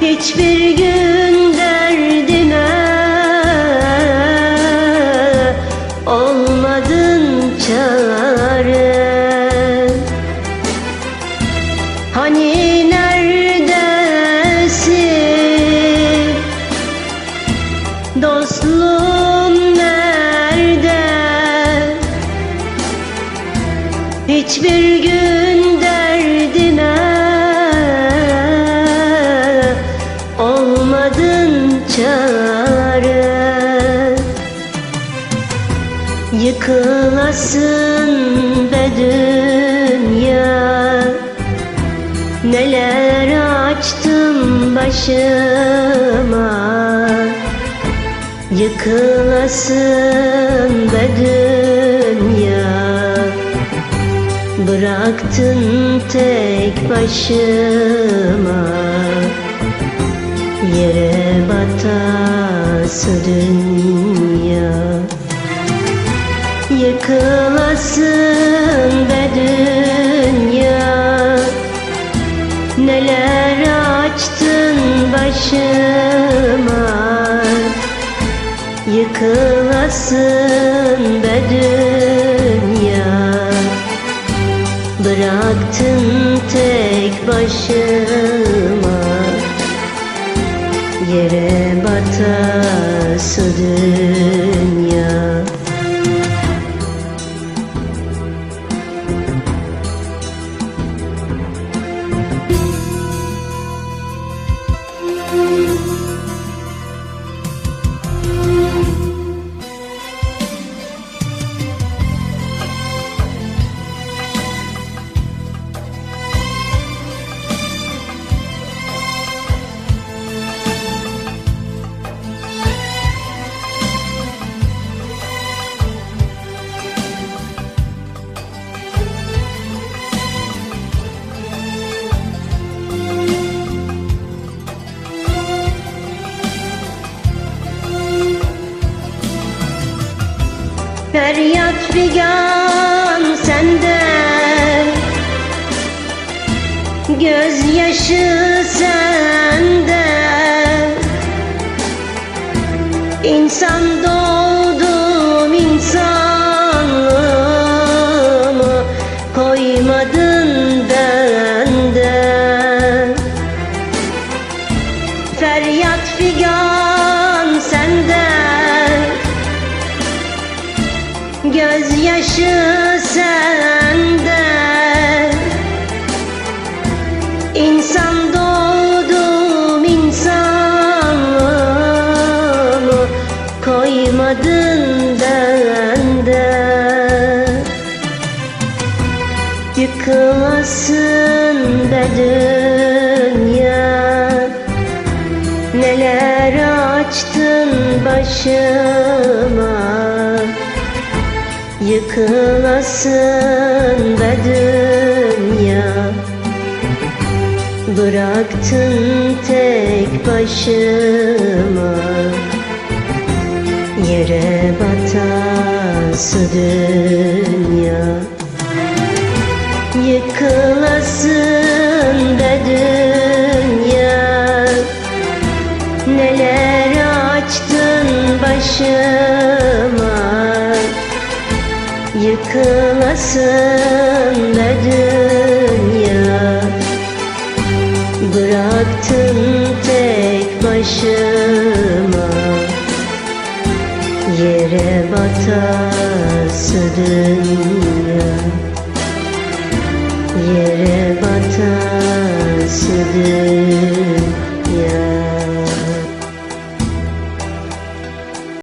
Hiçbir gün derdime Olmadın çare. Hani neredesin? Dostluğum nerede? Hiçbir gün Yıkılasın be dünya. Neler açtım başıma. Yıkılasın be dünya. Bıraktın tek başıma. Yere batası dünya başıma. Yıkılasın be dünya. Bıraktın tek başıma. Yere batası Feryat figan sende. Gözyaşı sende. İnsan doğdum Koymadın benden Yıkılasın be dünya. Neler açtın başıma? Yıkılasın be dünya. Bıraktın tek başıma Yere batası dünya. Yıkılasın be dünya. Neler açtın başıma? Yıkılasın be dünya. Bıraktın tek başıma Yere batası dünya. Yere batası dünya